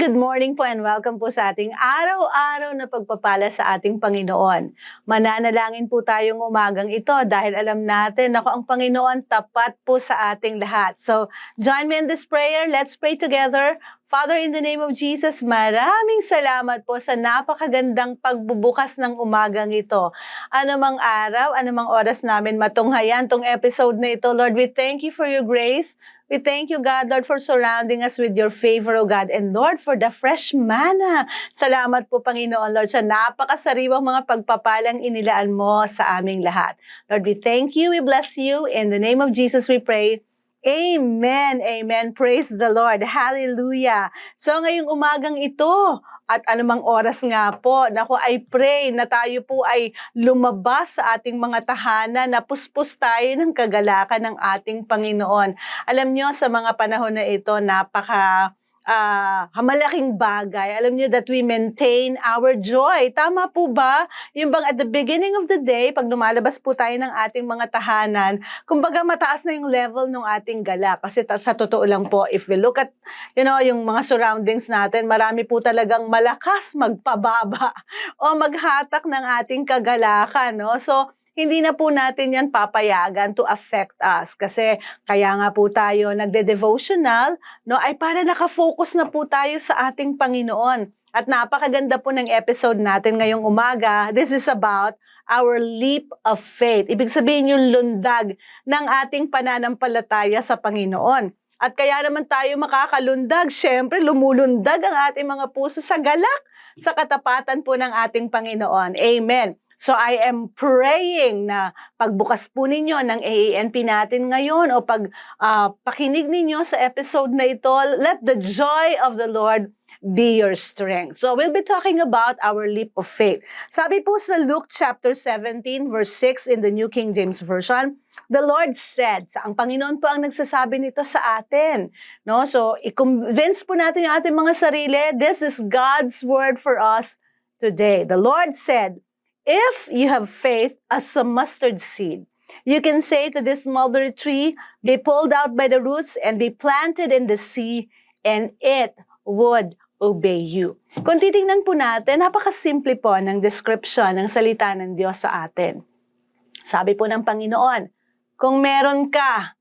good morning po and welcome po sa ating araw-araw na pagpapala sa ating Panginoon. Mananalangin po tayong umagang ito dahil alam natin ako ang Panginoon tapat po sa ating lahat. So, join me in this prayer. Let's pray together. Father, in the name of Jesus, maraming salamat po sa napakagandang pagbubukas ng umagang ito. Anumang araw, anumang oras namin matunghayan tong episode na ito. Lord, we thank you for your grace. We thank you, God, Lord, for surrounding us with your favor, O God. And Lord, for the fresh manna. Salamat po, Panginoon, Lord, sa napakasariwang mga pagpapalang inilaan mo sa aming lahat. Lord, we thank you, we bless you. In the name of Jesus, we pray. Amen, amen. Praise the Lord. Hallelujah. So ngayong umagang ito, at anumang oras nga po, naku, I pray na tayo po ay lumabas sa ating mga tahanan, na puspos tayo ng kagalakan ng ating Panginoon. Alam nyo, sa mga panahon na ito, napaka ah, malaking bagay. Alam niyo that we maintain our joy. Tama po ba? Yung bang at the beginning of the day, pag lumalabas po tayo ng ating mga tahanan, kumbaga mataas na yung level ng ating gala. Kasi ta- sa totoo lang po, if we look at, you know, yung mga surroundings natin, marami po talagang malakas magpababa o maghatak ng ating kagalakan, no? So, hindi na po natin yan papayagan to affect us. Kasi kaya nga po tayo nagde-devotional, no, ay para nakafocus na po tayo sa ating Panginoon. At napakaganda po ng episode natin ngayong umaga. This is about our leap of faith. Ibig sabihin yung lundag ng ating pananampalataya sa Panginoon. At kaya naman tayo makakalundag, syempre lumulundag ang ating mga puso sa galak, sa katapatan po ng ating Panginoon. Amen. So I am praying na pagbukas po ninyo ng AANP natin ngayon o pag ah, pakinig ninyo sa episode na ito, let the joy of the Lord be your strength. So we'll be talking about our leap of faith. Sabi po sa Luke chapter 17 verse 6 in the New King James Version, the Lord said, sa ang Panginoon po ang nagsasabi nito sa atin. No? So i-convince po natin yung ating mga sarili, this is God's word for us today. The Lord said, If you have faith as a mustard seed, you can say to this mulberry tree, be pulled out by the roots and be planted in the sea, and it would obey you. Kung titingnan po natin, napakasimple po ng description ng salita ng Diyos sa atin. Sabi po ng Panginoon, kung meron ka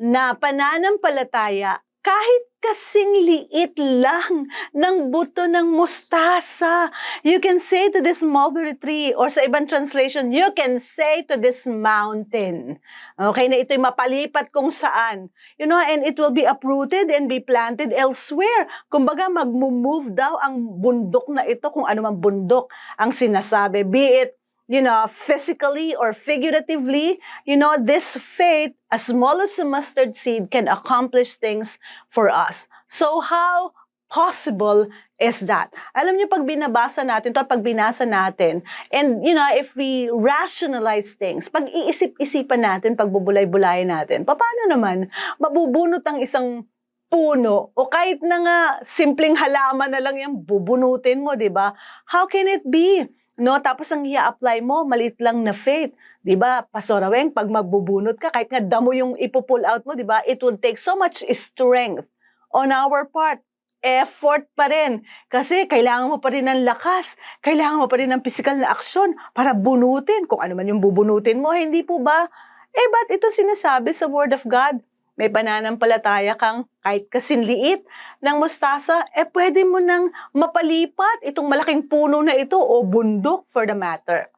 na pananampalataya, kahit kasing liit lang ng buto ng mustasa, you can say to this mulberry tree, or sa ibang translation, you can say to this mountain, okay, na ito'y mapalipat kung saan, you know, and it will be uprooted and be planted elsewhere. Kumbaga, mag-move daw ang bundok na ito, kung ano man bundok ang sinasabi, be it you know, physically or figuratively, you know, this faith, as small as a mustard seed, can accomplish things for us. So how possible is that? Alam niyo, pag binabasa natin to, pag binasa natin, and you know, if we rationalize things, pag iisip-isipan natin, pag bubulay-bulay natin, paano naman mabubunot ang isang puno o kahit na nga simpleng halaman na lang yung bubunutin mo, 'di ba? How can it be? No, tapos ang i-apply mo, maliit lang na faith. 'Di ba? Pastora Weng, pag magbubunot ka, kahit nga damo yung ipo-pull out mo, 'di ba? It will take so much strength on our part. Effort pa rin. Kasi kailangan mo pa rin ng lakas. Kailangan mo pa rin ng physical na aksyon para bunutin. Kung ano man yung bubunutin mo, hindi po ba? Eh, ba't ito sinasabi sa Word of God? May pananampalataya kang kahit kasinliit ng mustasa, eh pwede mo nang mapalipat itong malaking puno na ito o bundok for the matter.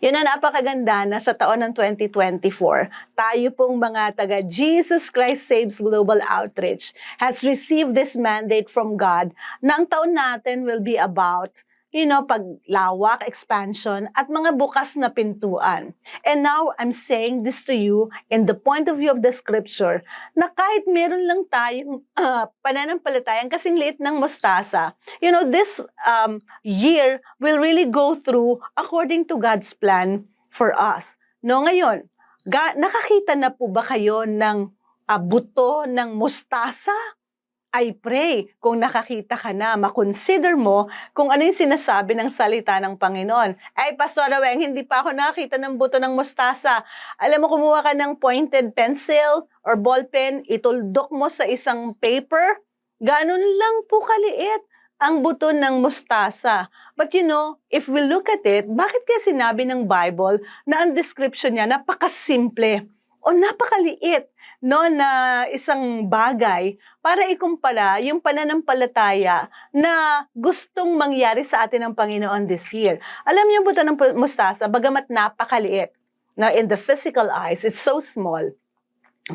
Yun ang napakaganda na sa taon ng 2024, tayo pong mga taga Jesus Christ Saves Global Outreach has received this mandate from God na ang taon natin will be about you know, paglawak, expansion, at mga bukas na pintuan. And now, I'm saying this to you in the point of view of the scripture, na kahit meron lang tayong uh, pananampalatayang kasing liit ng mustasa, you know, this um, year will really go through according to God's plan for us. No, ngayon, ga- nakakita na po ba kayo ng ah, buto ng mustasa, I pray kung nakakita ka na, makonsider mo kung ano yung sinasabi ng salita ng Panginoon. Ay, Pastor Weng, hindi pa ako nakakita ng buto ng mustasa. Alam mo, kumuha ka ng pointed pencil or ballpen, ituldok mo sa isang paper, ganun lang po kaliit ang buto ng mustasa. But you know, if we look at it, bakit kaya sinabi ng Bible na ang description niya napakasimple o napakaliit no na isang bagay para ikumpara yung pananampalataya na gustong mangyari sa atin ng Panginoon this year. Alam niyo buto ng mustasa, bagamat napakaliit, na in the physical eyes, it's so small.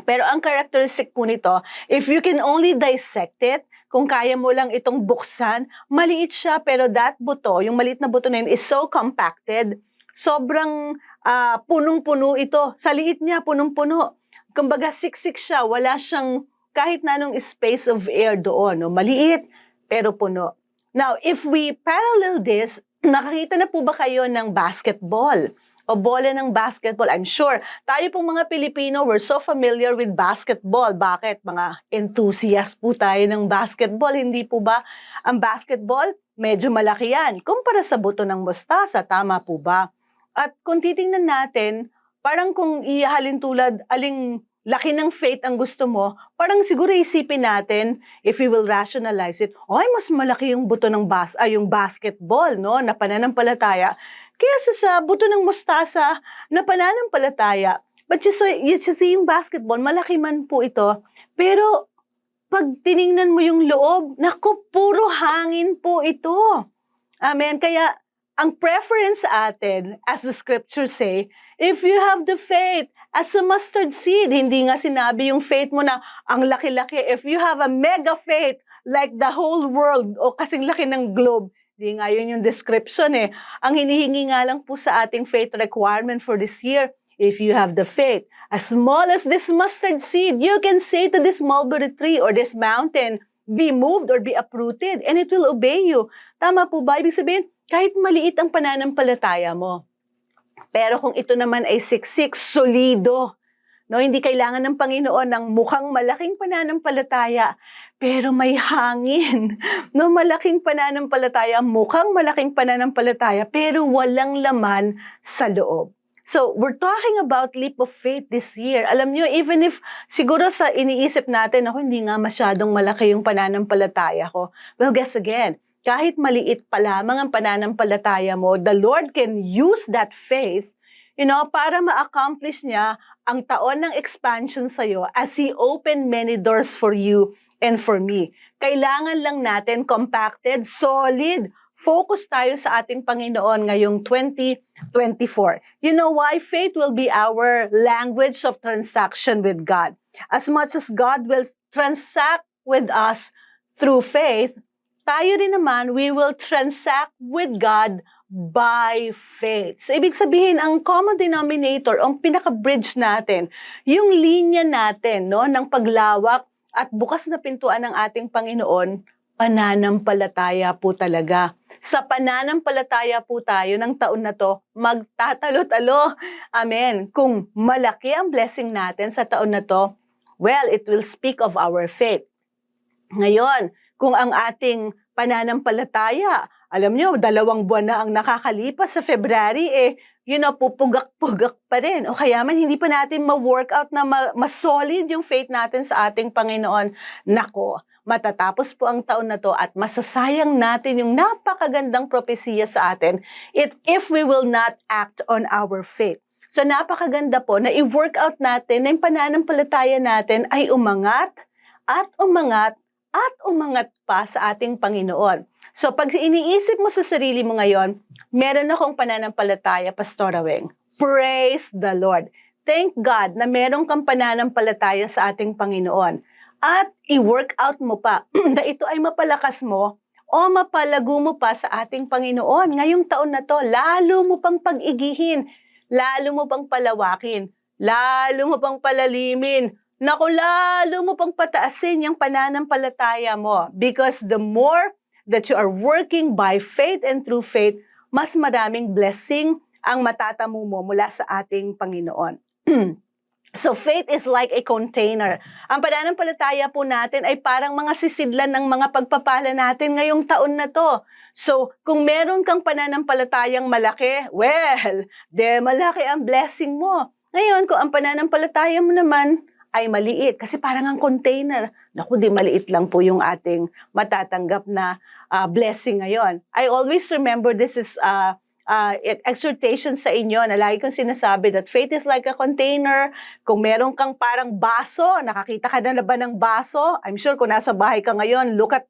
Pero ang characteristic po nito, if you can only dissect it, kung kaya mo lang itong buksan, maliit siya pero that buto, yung maliit na buto na yun is so compacted, sobrang ah, punong-puno ito. Sa liit niya, punong-puno. Kumbaga siksik siya, wala siyang kahit na anong space of air doon. No? Maliit, pero puno. Now, if we parallel this, nakakita na po ba kayo ng basketball? O bola ng basketball? I'm sure tayo pong mga Pilipino, we're so familiar with basketball. Bakit? Mga enthusiast po tayo ng basketball. Hindi po ba ang basketball? Medyo malaki yan. Kumpara sa buto ng mustasa, tama po ba? At kung titingnan natin, parang kung ihalin tulad, aling laki ng faith ang gusto mo, parang siguro isipin natin, if we will rationalize it, ay, mas malaki yung buto ng bas ay, yung basketball, no, na pananampalataya, kaysa sa buto ng mustasa na pananampalataya. But you see, you see yung basketball, malaki man po ito, pero pag tiningnan mo yung loob, naku, puro hangin po ito. Amen. Kaya, ang preference atin, as the scriptures say, if you have the faith as a mustard seed, hindi nga sinabi yung faith mo na ang laki-laki. If you have a mega faith, like the whole world, o kasing laki ng globe, hindi nga yun yung description eh. Ang hinihingi nga lang po sa ating faith requirement for this year, if you have the faith, as small as this mustard seed, you can say to this mulberry tree or this mountain, be moved or be uprooted, and it will obey you. Tama po ba? Ibig sabihin, kahit maliit ang pananampalataya mo. Pero kung ito naman ay siksik, solido, no, hindi kailangan ng Panginoon ng mukhang malaking pananampalataya, pero may hangin. No, malaking pananampalataya, mukhang malaking pananampalataya, pero walang laman sa loob. So, we're talking about leap of faith this year. Alam nyo, even if siguro sa iniisip natin, ako hindi nga masyadong malaki yung pananampalataya ko. Well, guess again, kahit maliit pa lamang ang pananampalataya mo, the Lord can use that faith you know, para ma-accomplish niya ang taon ng expansion sa'yo as He opened many doors for you and for me. Kailangan lang natin compacted, solid, focus tayo sa ating Panginoon ngayong 2024. You know why? Faith will be our language of transaction with God. As much as God will transact with us through faith, tayo rin naman, we will transact with God by faith. So, ibig sabihin, ang common denominator, ang pinaka-bridge natin, yung linya natin no, ng paglawak at bukas na pintuan ng ating Panginoon, pananampalataya po talaga. Sa pananampalataya po tayo ng taon na to, magtatalo-talo. Amen. Kung malaki ang blessing natin sa taon na to, well, it will speak of our faith. Ngayon, kung ang ating pananampalataya, alam nyo, dalawang buwan na ang nakakalipas sa February, eh, you know, pupugak-pugak pa rin. O kaya man, hindi pa natin ma-workout na ma- mas solid yung faith natin sa ating Panginoon. Nako, matatapos po ang taon na to at masasayang natin yung napakagandang propesiya sa atin it, if we will not act on our faith. So napakaganda po na i-workout natin na yung pananampalataya natin ay umangat at umangat at umangat pa sa ating Panginoon. So pag iniisip mo sa sarili mo ngayon, meron akong pananampalataya, Pastora Weng. Praise the Lord. Thank God na meron kang pananampalataya sa ating Panginoon. At i-work out mo pa na ito ay mapalakas mo o mapalago mo pa sa ating Panginoon. Ngayong taon na to, lalo mo pang pag-igihin, lalo mo pang palawakin, lalo mo pang palalimin, Naku, lalo mo pang pataasin yung pananampalataya mo. Because the more that you are working by faith and through faith, mas maraming blessing ang matatamo mo mula sa ating Panginoon. So faith is like a container. Ang pananampalataya po natin ay parang mga sisidlan ng mga pagpapala natin ngayong taon na to. So kung meron kang pananampalatayang malaki, well, de malaki ang blessing mo. Ngayon, kung ang pananampalataya mo naman ay maliit, kasi parang ang container, naku, di maliit lang po yung ating matatanggap na ah, blessing ngayon. I always remember this is uh, uh, exhortation sa inyo na lagi kong sinasabi that faith is like a container. Kung meron kang parang baso, nakakita ka na ba ng baso? I'm sure kung nasa bahay ka ngayon, look at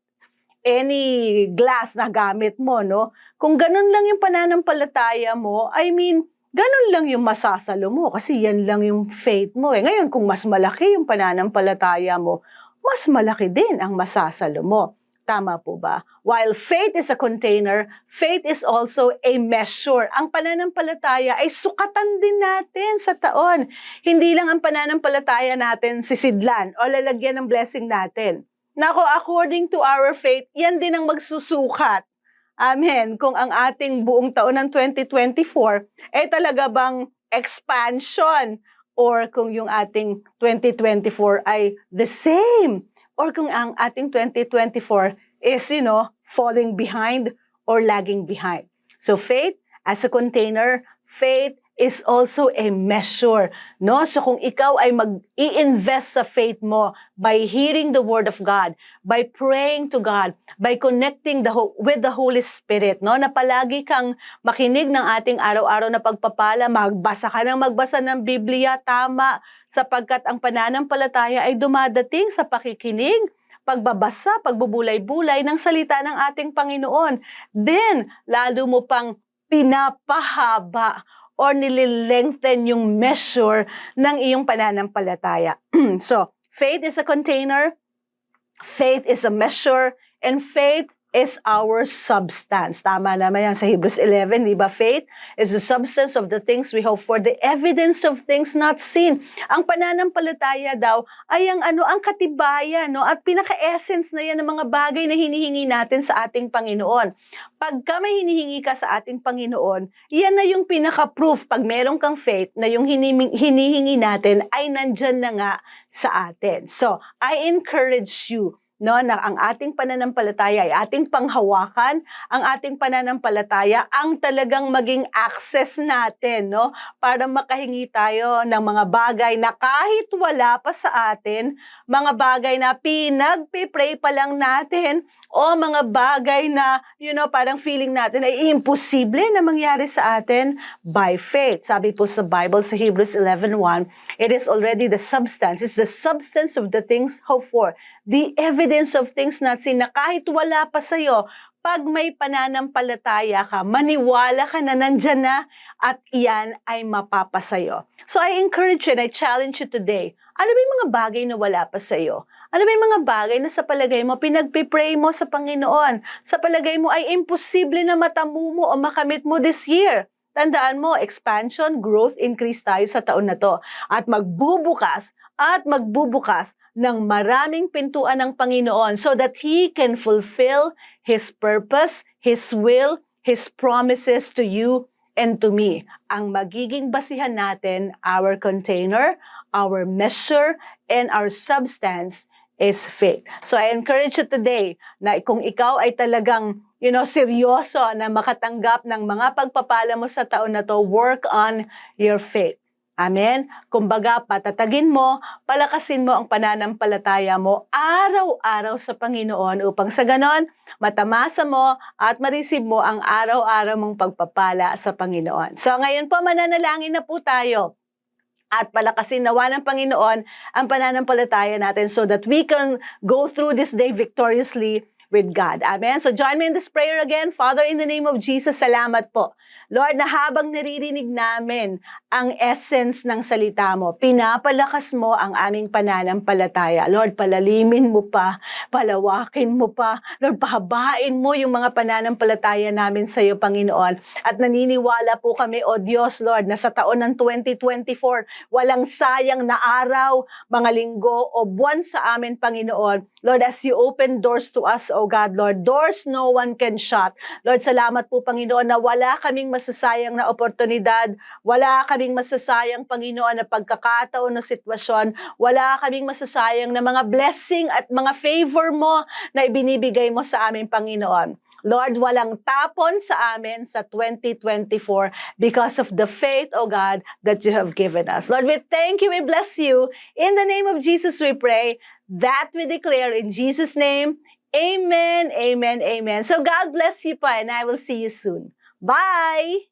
any glass na gamit mo, no? Kung ganun lang yung pananampalataya mo, I mean, ganun lang yung masasalo mo kasi yan lang yung faith mo. Eh. Ngayon, kung mas malaki yung pananampalataya mo, mas malaki din ang masasalo mo. Tama po ba? While faith is a container, faith is also a measure. Ang pananampalataya ay sukatan din natin sa taon. Hindi lang ang pananampalataya natin sisidlan o lalagyan ng blessing natin. Nako, according to our faith, yan din ang magsusukat. Amen. Kung ang ating buong taon ng 2024 ay talaga bang expansion or kung yung ating 2024 ay the same or kung ang ating 2024 is, you know, falling behind or lagging behind. So faith as a container, faith is also a measure, no? So kung ikaw ay mag-i-invest sa faith mo by hearing the word of God, by praying to God, by connecting the with the Holy Spirit, no? Na palagi kang makinig ng ating araw-araw na pagpapala, magbasa ka ng magbasa ng Biblia, tama, sapagkat ang pananampalataya ay dumadating sa pakikinig, pagbabasa, pagbubulay-bulay ng salita ng ating Panginoon. Then, lalo mo pang pinapahaba or nililengthen yung measure ng iyong pananampalataya. so, faith is a container, faith is a measure, and faith is our substance. Tama naman yan sa Hebrews 11, di ba? Faith is the substance of the things we hope for, the evidence of things not seen. Ang pananampalataya daw ay ang ano, ang katibayan, no? At pinaka-essence na yan ng mga bagay na hinihingi natin sa ating Panginoon. Pagka may hinihingi ka sa ating Panginoon, yan na yung pinaka-proof pag meron kang faith na yung hinihingi natin ay nandyan na nga sa atin. So, I encourage you no na ang ating pananampalataya ay ating panghawakan, ang ating pananampalataya ang talagang maging access natin, no? Para makahingi tayo ng mga bagay na kahit wala pa sa atin, mga bagay na pinagpe-pray pa lang natin o mga bagay na, you know, parang feeling natin ay imposible na mangyari sa atin by faith. Sabi po sa Bible sa Hebrews 11:1, it is already the substance. It's the substance of the things hoped for. The evidence of things not seen na kahit wala pa sa'yo, pag may pananampalataya ka, maniwala ka na nandyan na at iyan ay mapapasayo. So I encourage you and I challenge you today. Ano ba yung mga bagay na wala pa sa'yo? Ano ba yung mga bagay na sa palagay mo, pinagpipray mo sa Panginoon? Sa palagay mo ay imposible na matamu mo o makamit mo this year? Tandaan mo, expansion, growth, increase tayo sa taon na to. At magbubukas at magbubukas ng maraming pintuan ng Panginoon so that He can fulfill His purpose, His will, His promises to you and to me. Ang magiging basihan natin, our container, our measure, and our substance is faith. So I encourage you today na kung ikaw ay talagang you know, seryoso na makatanggap ng mga pagpapala mo sa taon na to, work on your faith. Amen? Kumbaga, patatagin mo, palakasin mo ang pananampalataya mo araw-araw sa Panginoon upang sa ganon, matamasa mo at mareceive mo ang araw-araw mong pagpapala sa Panginoon. So ngayon po, mananalangin na po tayo at palakasin nawa ng Panginoon ang pananampalataya natin so that we can go through this day victoriously with God. Amen? So join me in this prayer again. Father, in the name of Jesus, salamat po. Lord, na habang naririnig namin ang essence ng salita mo, pinapalakas mo ang aming pananampalataya. Lord, palalimin mo pa, palawakin mo pa. Lord, pahabain mo yung mga pananampalataya namin sa iyo, Panginoon. At naniniwala po kami, O Diyos, Lord, na sa taon ng 2024, walang sayang na araw, mga linggo o buwan sa amin, Panginoon. Lord, as you open doors to us, O O God, Lord. Doors no one can shut. Lord, salamat po, Panginoon, na wala kaming masasayang na oportunidad, wala kaming masasayang, Panginoon, na pagkakataon na sitwasyon, wala kaming masasayang na mga blessing at mga favor mo na ibinibigay mo sa aming Panginoon. Lord, walang tapon sa amin sa 2024 because of the faith, O God, that you have given us. Lord, we thank you, we bless you. In the name of Jesus, we pray that we declare in Jesus' name, Amen, Amen, Amen. So God bless you pa, and I will see you soon. Bye!